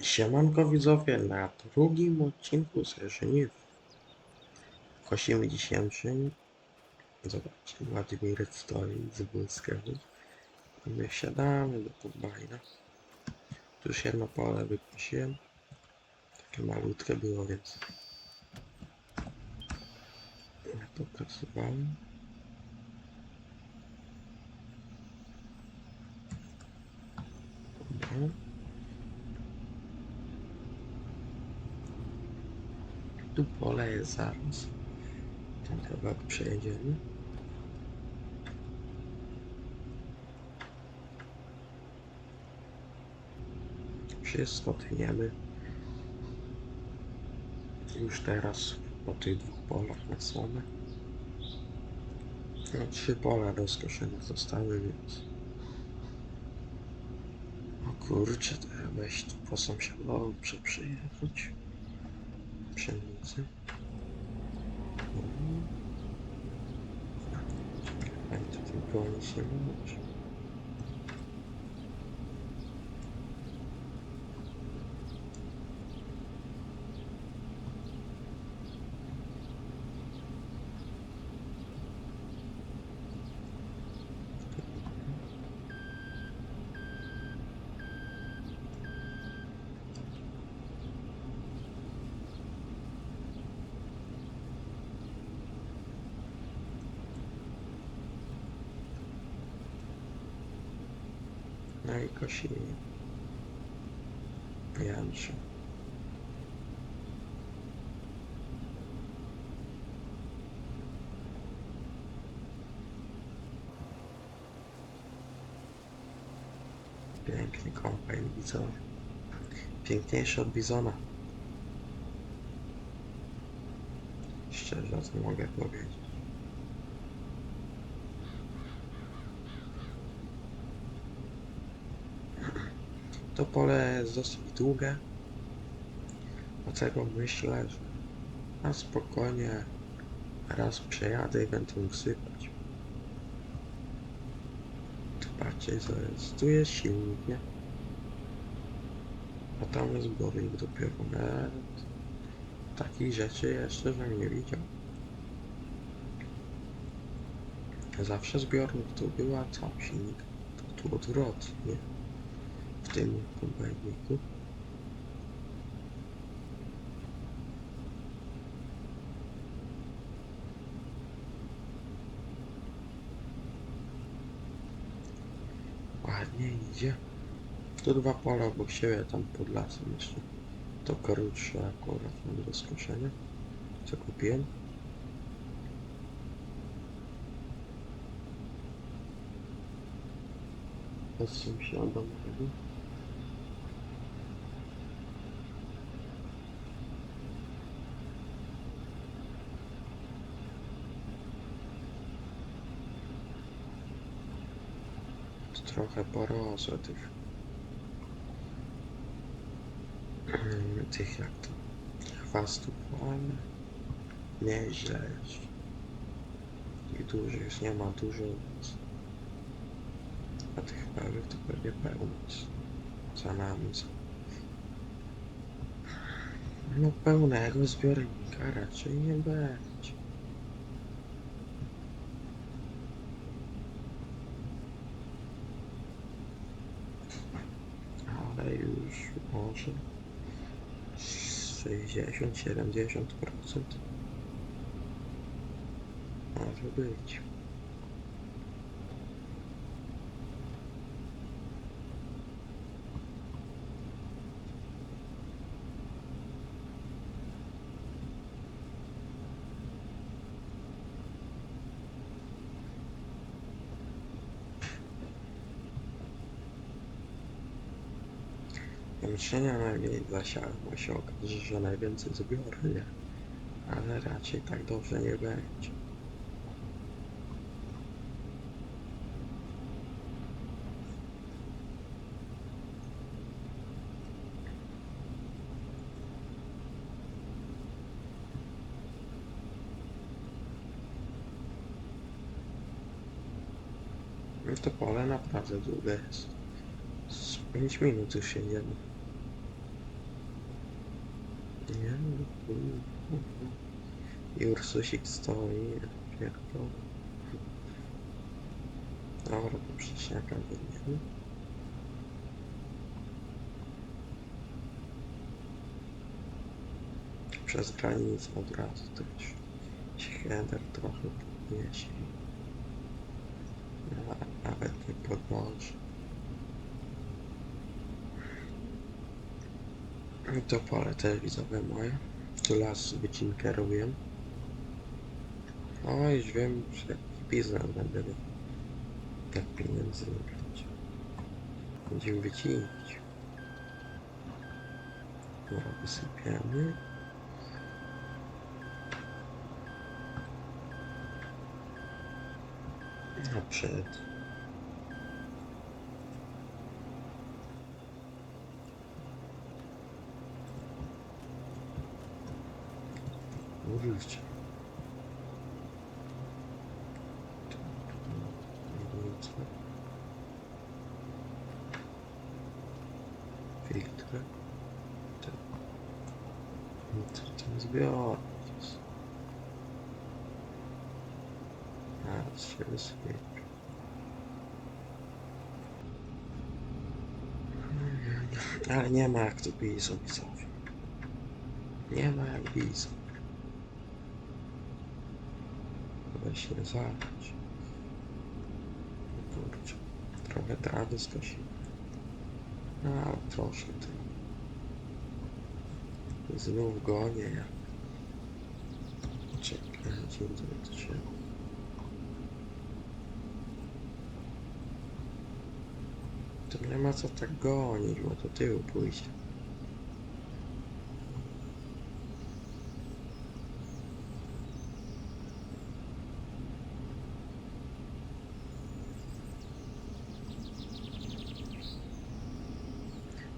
Siemanko widzowie, na drugim odcinku z Żniw. Kosimy dzisiejszym. Zobaczcie, Władimir stoi z Błyskewicz. I my wsiadamy do kombajna. Tu już jedno pole wykosiłem. Takie malutkie było, więc... Ja to kasowałem. Dobra. Tu pole jest zaraz. Ten kawałek przejedziemy. Wszystko tniemy. Już teraz po tych dwóch polach na słomę. No, trzy pola do skoszenia zostały, więc... O kurczę, to ja weź tu po sąsiadowi przyjechać pszenicy. Czekaj, to tylko nie kosili. Janszy. Piękny kombajn widzowy. Piękniejszy od bizona. Szczerze, co mogę powiedzieć. To pole jest dosyć długie. Dlatego myślę, że na spokojnie raz przejadę i będę mógł sypać. Zobaczcie co jest. Tu jest silnik, nie? A tam jest zbiornik dopiero. Nawet takich rzeczy jeszcze żem nie widział. Zawsze zbiornik tu był, a tam silnik to tu odwrotnie w tym kombajniku. Ładnie idzie. Tu dwa pola obok siebie, tam pod lasem jeszcze. To krótsze akurat mam do skoszenia. Co kupiłem. Odsuń się od domu. Trochę porosłe tych tych jak to chwastów, ale nieźle jeszcze. I dużo już nie ma dużo, a tych pełnych to pewnie pełno jest. za nami. Za... No pełnego zbiornika raczej nie będzie. Ale już może 60-70% może być. Jęczenia najmniej zasiałem, bo się okaże, że najwięcej zbiorę, nie? Ale raczej tak dobrze nie będzie. To pole naprawdę długie jest. Z 5 minut już siedziemy. Mm, mhm. I Ursusik stoi, ja pierdolę. Dobra, to przesiaka wymienię. Przez granicę od razu też się header trochę podniesie. Nawet nie podnoszę. I to pole też widzowie moje. Tu las wycinkę robię. O, już wiem, że biznes będę. Jak pieniędzy będzie. Będziemy wycinić. Dobra, wysypiemy. Naprzed. Różnica. Filtry. Co ten zbiornik? A. Ale nie ma jak to bizon widzowie. Nie ma jak bizon. Nie zabrać. Kurczę. Trochę trawy skosimy. No ale troszkę ty. Znów gonię ja. Czekaj, gdzie to trzeba. To nie ma co tak gonić, bo to tył pójdzie.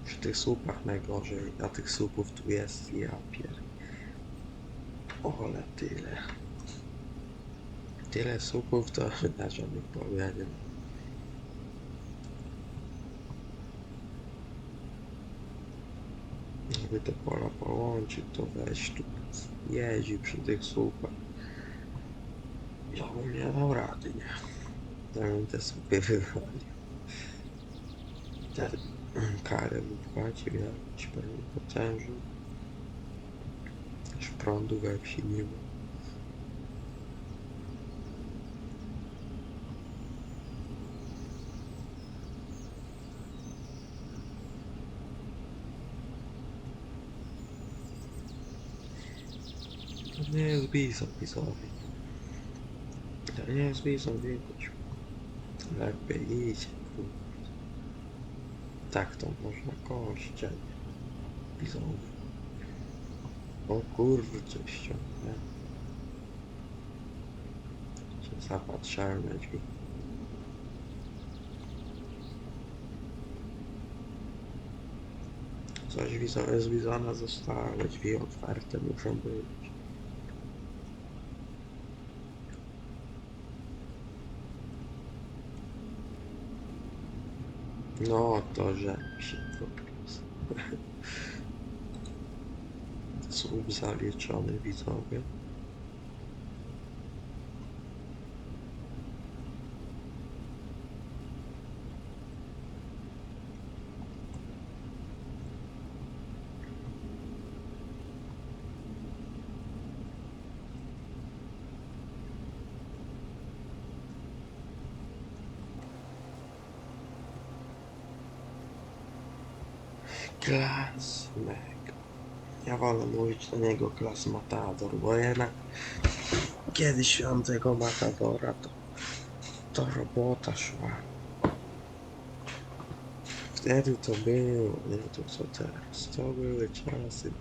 Przy tych słupach najgorzej, a tych słupów tu jest ja pier... Ole tyle. Tyle słupów to na żadnych powiedział. Jakby te pola połączyć, to weź tu jeździ przy tych słupach. Ja bym nie dał rady, nie? Ja bym te słupy wywalił. Te karę wypłacił, ja ci pewnie potężył. Aż prądu we wsi nie ma. To nie jest bizon pisowy. To nie jest bizon, widać. Lepiej idzie, kurde. Tak to można nie bizony. O kurczę, ściągnę. Się zapatrzałem na drzwi. Coś wizo- z bizona zostało, drzwi otwarte muszą być. No to, że się prostu. Słup zaliczony widzowie. Klas mega. Ja wolę mówić do niego klas matador, bo jednak kiedyś świętego matadora to, to robota szła. Wtedy to było, nie to co teraz. To były czasy.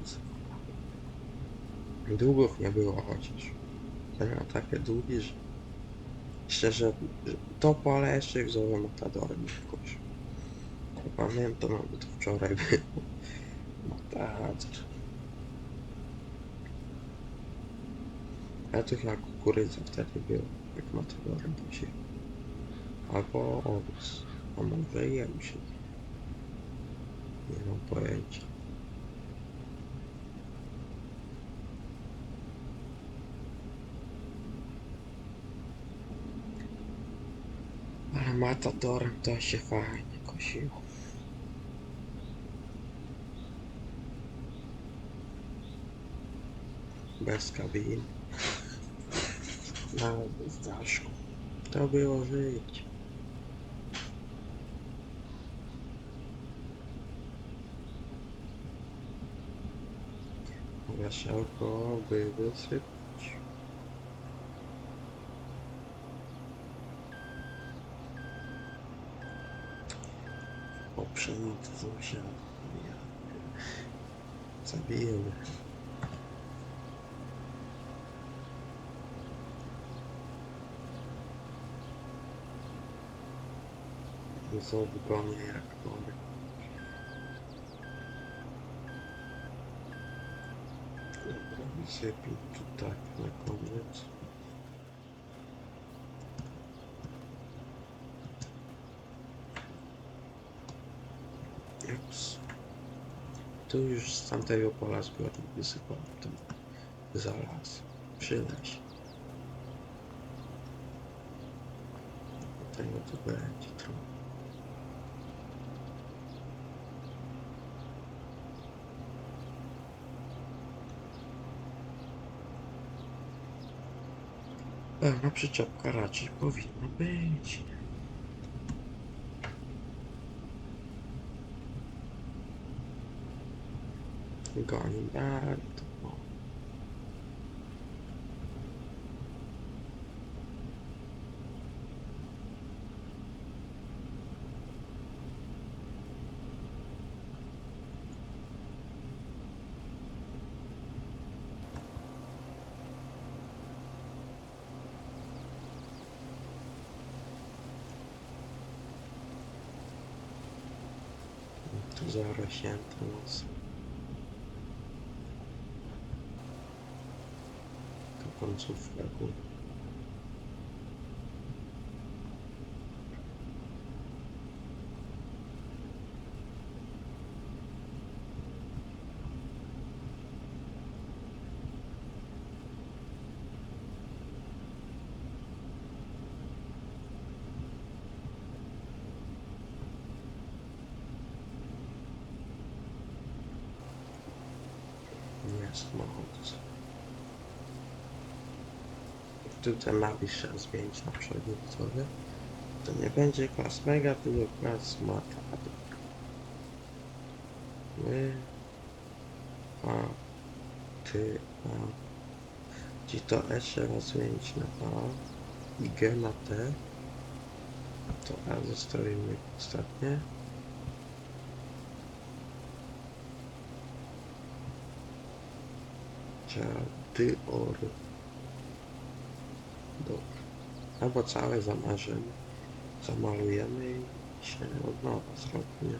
Długów nie było chociaż. Ja miałem takie długi, że szczerze, to pole jeszcze wziąłem matadorem jakoś. Pamiętam, aby to wczoraj było. Matador. Ja to chyba kukurydza wtedy był, jak matylorem się. Albo owoc, a może się. Nie mam pojęcia. Ale matadorem to się fajnie kosiło. Bez kabin. Nawet bez daszku. To było życie. Wesełko by wysypać. O pszenicy sąsiada. Ja. Zabijemy. Są wygodnie jak mogę. Dobra, wysypię tu tak na koniec. Ups. Tu już z tamtego pola zbiornik wysypał ten zaraz. Się. Tego tu będzie trochę. Pełna przyczepka raczej powinna być. Goni bardzo. Tu zarośnięte mocno. To końcówka góry. Nie samochód. Tutaj napis trzeba zmienić na przednim widzowie. To nie będzie klas mega, tylko klas matador. My, a, ty, a. Ci to E trzeba zmienić na A i G na T. To A zostawimy ostatnie. Dziadyor. Dobra. Albo całe zamarzymy. Zamalujemy i się od nowa zrobimy.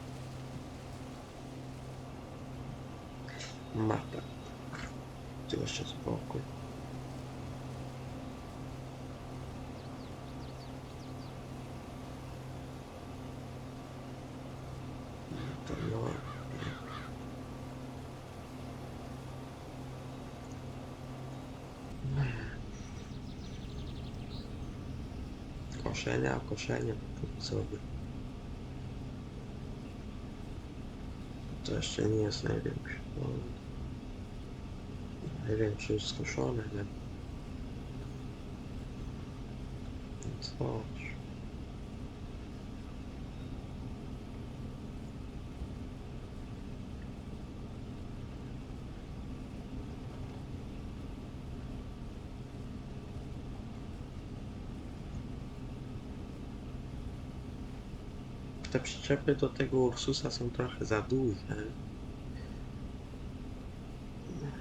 Mapę. Tu jeszcze z boku. To no. Sobie. To jeszcze nie jest największy. No, największy już skoszony, nie? Więc chodź. Te przyczepy do tego Ursusa są trochę za duże.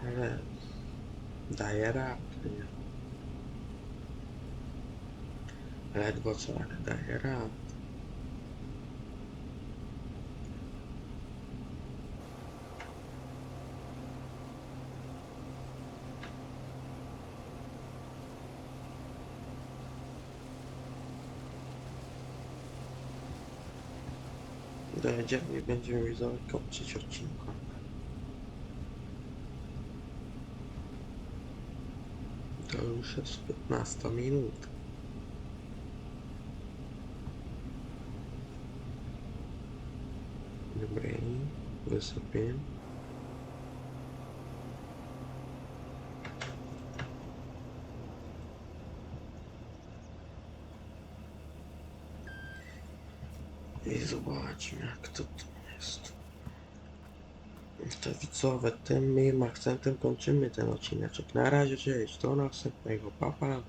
Ale daje radę. Ledwo co, ale daje radę. dojedziemy i będziemy już zakończyć odcinka. To już jest 15 minut. Dobra, wysypię. I zobaczmy jak to tu jest. To widzowie, tym miłym akcentem kończymy ten odcineczek. Na razie, cześć, do następnego, pa pa.